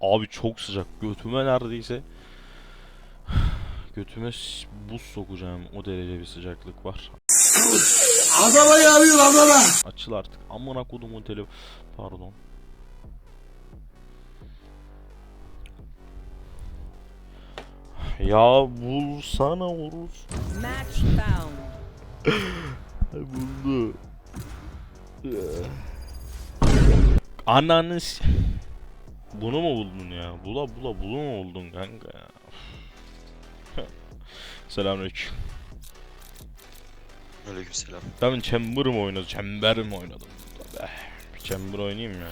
Abi çok sıcak. Götüme neredeyse götüme buz sokacağım. O derece bir sıcaklık var. Adana yanıyor Adana. Açıl artık. Amına kodumun tele... Pardon. Ya bulsana Urus. Match found. Buldu. Ananı Bunu mu buldun ya? Bula bula bunu mu buldun kanka ya? Selamünaleyküm. Aleykümselam. Ben Chamber mı oynadım? Chamber mi oynadım? be? Bir Chamber oynayayım ya.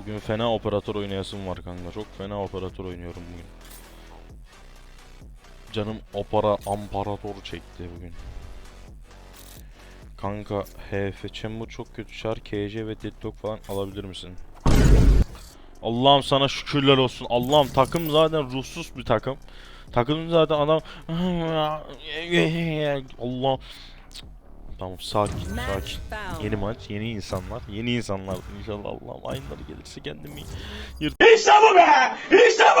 Bugün fena operatör oynayasım var kanka. Çok fena operatör oynuyorum bugün. Canım opera amparator çekti bugün. Kanka HF Chamber çok kötü çar KC ve Deadlock falan alabilir misin? Allah'ım sana şükürler olsun. Allah'ım takım zaten ruhsuz bir takım. Takım zaten adam Allah Tamam sakin sakin. Yeni maç, yeni insanlar, yeni insanlar inşallah Allah'ım ayınları gelirse kendimi yırt. İşte bu be. İşte bu.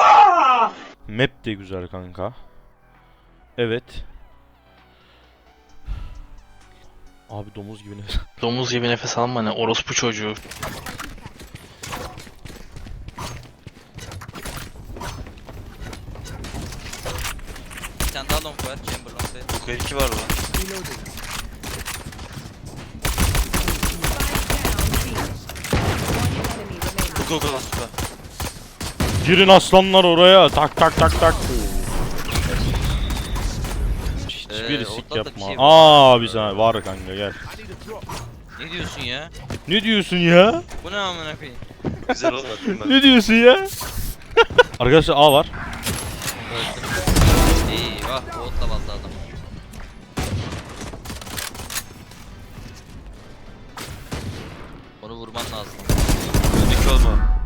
Map de güzel kanka. Evet. Abi domuz gibi nefes. Domuz gibi nefes alma ne orospu çocuğu. Bir tane daha long var. Chamber long set. Yukarı iki var lan. Go go lan suda. Girin aslanlar oraya. Tak tak tak tak. Ee, sik ortada bir yapma. şey var. Aa bir saniye var kanka gel. Ne diyorsun ya? Ne diyorsun ya? Bu ne amına koyayım? Güzel oldu. Ne diyorsun ya? Arkadaşlar A var. Öldüm. Eyvah. Bolt da valla adam. Onu vurman lazım. Öndeki olma.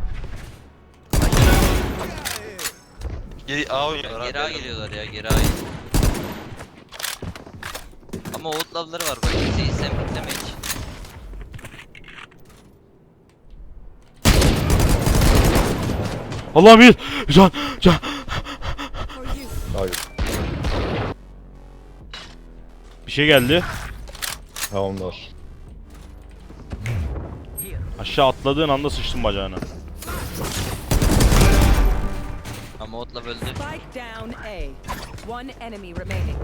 Geri A oynuyorlar abi. Geri A geliyorlar ya. Geri A Ama outlavları var bak. Kimseyi sen bitleme hiç. Allah'ım bir. Can can. Hayır. Bir şey geldi. Tamamlar. Aşağı atladığın anda sıçtım bacağına. Ama outlav öldü. Spike down A. One enemy remaining.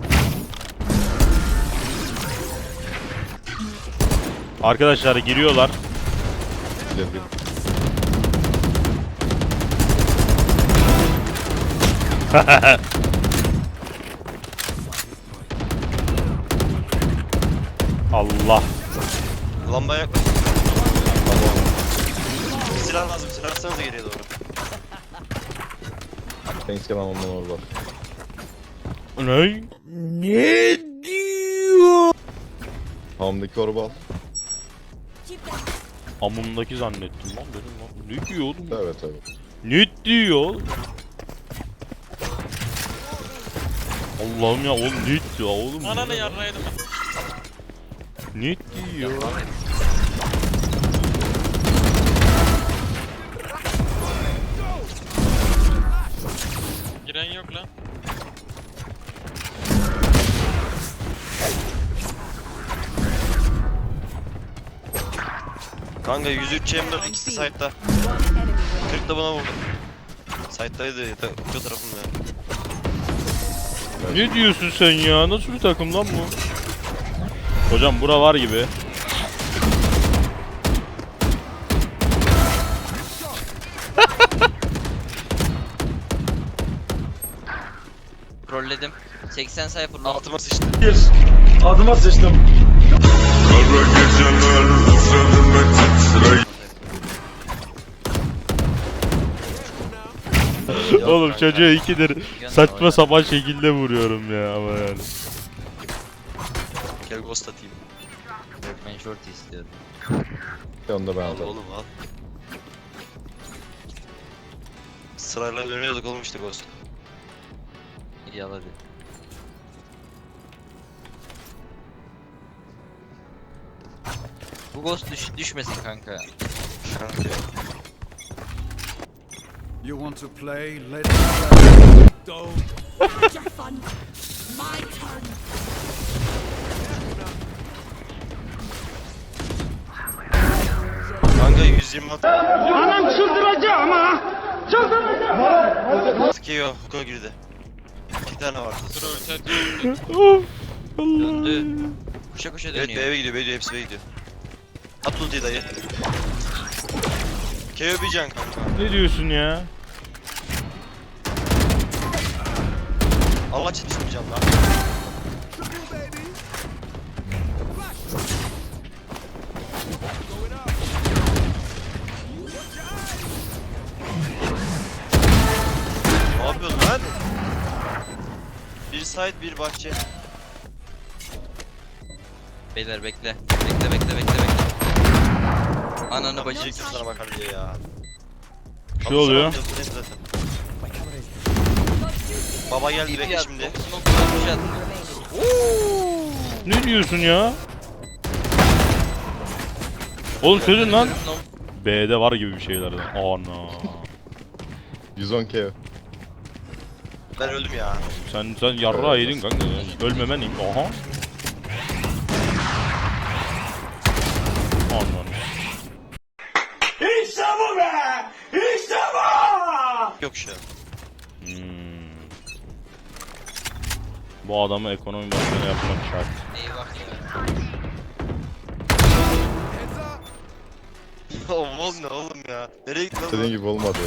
Arkadaşlar giriyorlar. Bildim. Allah. Lambaya yaklaş. Silah lazım. Silah atsanıza geriye doğru. Thanksgiving ondan orada. Ne? Hamdaki orba al. Amımdaki zannettim lan benim lan. Ne diyor oğlum? Evet evet. Ne diyor? Allah'ım ya oğlum ne diyor oğlum? Ananı yarraydım. Ne diyor? Giren yok lan. Kanka 103 chamber ikisi remaining. 40 da buna vurdu. Side'daydı ya da ucu tarafında. Ne diyorsun sen ya? Nasıl bir takım lan bu? Hocam bura var gibi. Trolledim. 80 sayfa. Altıma sıçtı. Adıma sıçtım. Oğlum çocuğa ikidir Yan saçma sapan şekilde vuruyorum ya ama yani. Gel ghost atayım. Ben short istiyorum. Onu da ben Al aldım. oğlum al. Sırayla dönüyorduk oğlum işte ghost. İyi al hadi. Bu ghost düş düşmesin kanka. You want to play? Let it play. Don't. Kanka 126. Anam çıldıracağım ha. Çıldıracağım. Sıkıyor. Huko girdi. İki tane var. of. Döndü. Koşa koşa Evet dönüyor. eve gidiyor, eve gidiyor, hepsi eve gidiyor. At ultiyi dayı. KO bir can kanka. Ne diyorsun ya? Allah çetişmeyeceğim lan. Ne yapıyorsun lan? Bir side bir bahçe. Beyler. Bekle bekle bekle bekle. Ananı bacı. Sana bakar diye ya. Bir şey oluyor. Baba geldi bekle şimdi. Ne diyorsun ya? Oğlum çözün lan. B'de var gibi bir şeylerden. Ana. 110 KO. Ben öldüm ya. Sen sen yarra yedin kanka. Ölmemen im. Aha. Bu! Yok şu an. Hmm. Bu adamı ekonomi başkanı yapmak şart. Eyvah ya. Oğlum ne oğlum ya? Nereye gitti lan? Dediğin gibi olmadı.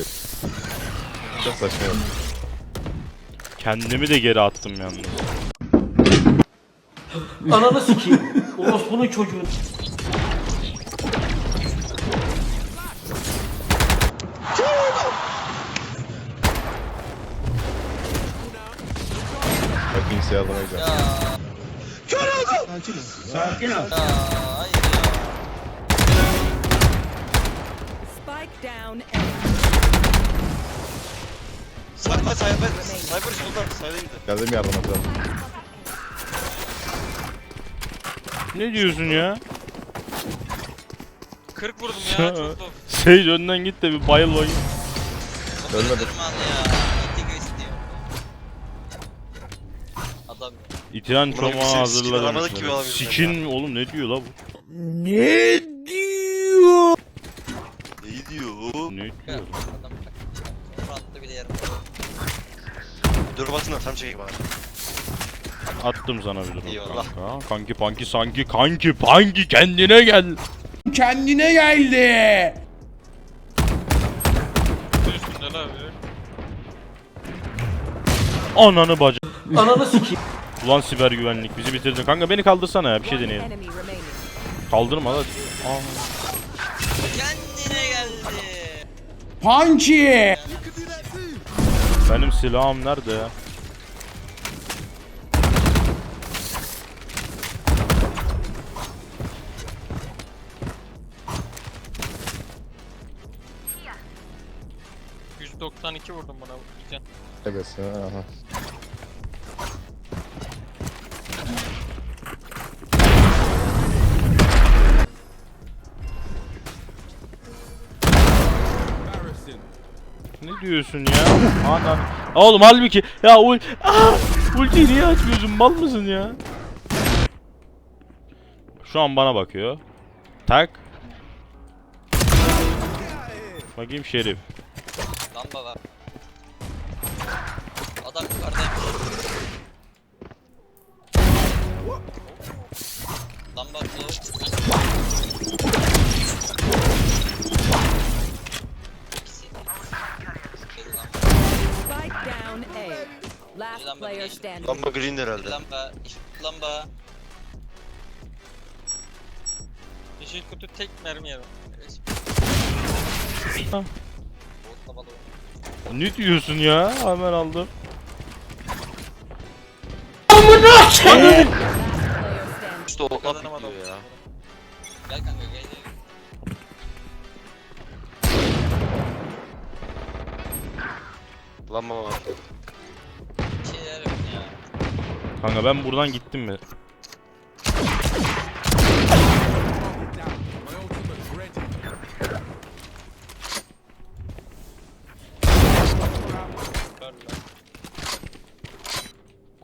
Çok saçma. oldu. Kendimi de geri attım yalnız. Ananı sikeyim. Orospunun çocuğu. Kimse yardıma gidiyor. Sakin ol. Ya hayır ya. Spike down A. Cypher, Cypher, Cypher soldan, sayda gitti. Geldim yardıma kral. Ne diyorsun ya? 40 vurdum ya çok zor. Sage önden git de bir bayıl bayıl. Ya. Ulan çomağı bizim hazırla skin alamadık gibi demişler. alamıyoruz Sikin oğlum ne diyor la bu? Ne diyor? Ne diyor? bile yarım. Dur basın tam çekeyim bana. Attım sana bir durum Eyvallah. kanka. Kanki panki sanki kanki panki kendine gel. Kendine geldi. Ananı bacı. Ananı sikeyim. Ulan siber güvenlik bizi bitirdin. Kanka beni kaldırsana ya bir şey deneyelim. Kaldırma. Aa. Kendine geldi. Punchy. Benim silahım nerede ya? Egası. Aha. Ne diyorsun ya? Anan. Oğlum halbuki ya ul Aa, ultiyi niye açmıyorsun? Mal mısın ya? Şu an bana bakıyor. Tak. Bakayım Şerif. Lamba var. Adam yukarıdaymış. Lamba slow. Last Lamba player standing. Lamba green herhalde. lamba. Lamba. Yeşil kutu tek mermi yer. Ha. Botlamalı. Ne diyorsun ya? Hemen aldım. Player standing. İşte o lap gidiyor ya. Gel kanka gel gel. Lamba var. Kanka ben buradan gittim mi?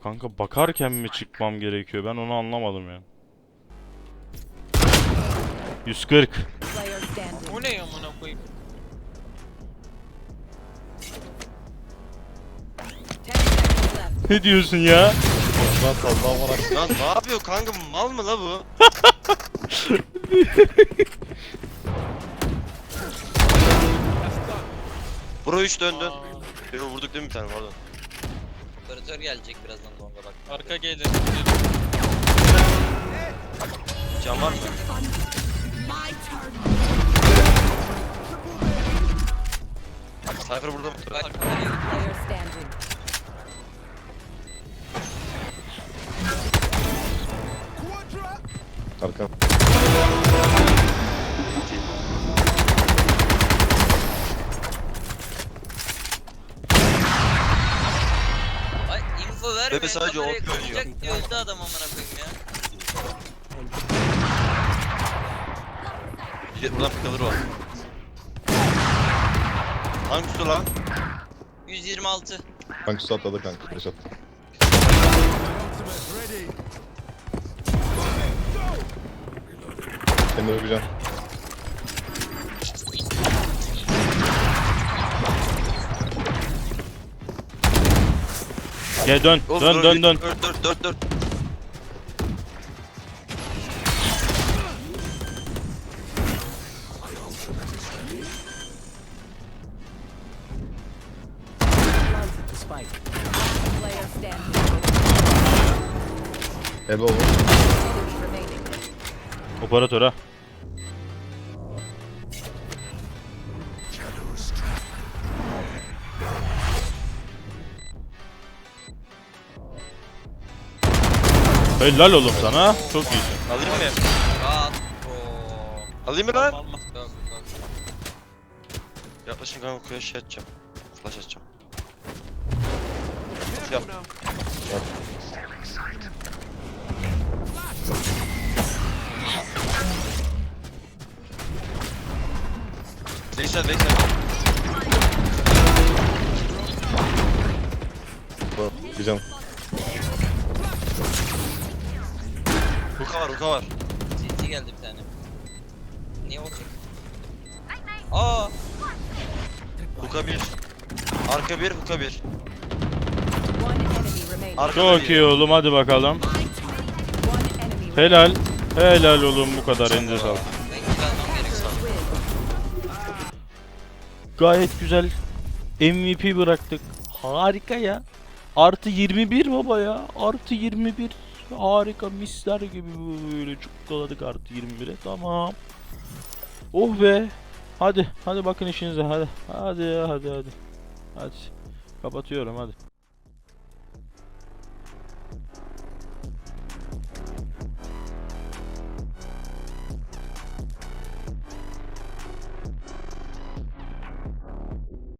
Kanka bakarken mi çıkmam gerekiyor? Ben onu anlamadım ya. Yani. 140. O ne amına koyayım? Ne diyorsun ya? Lan sallama var. Lan ne yapıyor kanka mal mı la bu? Bro 3 döndün. Aa, Yo vurduk değil mi bir tane pardon. Operatör gelecek birazdan longa bak. arka gelir. Can var mı? Cypher burada mı? Player standing. Arkam. Ay info verme. Bebe sadece kamerayı OP oynuyor. kuracak diye öldü adam amına koyayım ya. Bir- Buradan bir kalır var. Hangisi lan? 126. Kanka su atladı kanka. Flash attı. Seni de öpeceğim. Gel dön. Of, Dön dur, dön dön. 4 4 4 4. Player standing. Ebe olur. Enemy remaining. Operatör ha. Helal oğlum sana. Çok iyisin. Alayım mı? Rahat. Oo. Alayım mı lan? Yok yok. Yaklaşın kanka kuya şey atacağım. Flash atacağım. Yap. Backside backside. Bak. Diyeceğim. Hook'a var hook'a var. CT geldi bir tane. Niye olacak? Aa. Hook'a bir. Arka bir hook'a bir. Arkada Çok bir. iyi oğlum hadi bakalım. Helal. Helal oğlum bu kadar elinize sağlık. Gayet güzel. MVP bıraktık. Harika ya. Artı 21 baba ya. Artı 21. Harika misler gibi böyle çukkaladık artı 21'e. Tamam. Oh be. Hadi. Hadi bakın işinize hadi. Hadi hadi hadi. Hadi. Kapatıyorum hadi.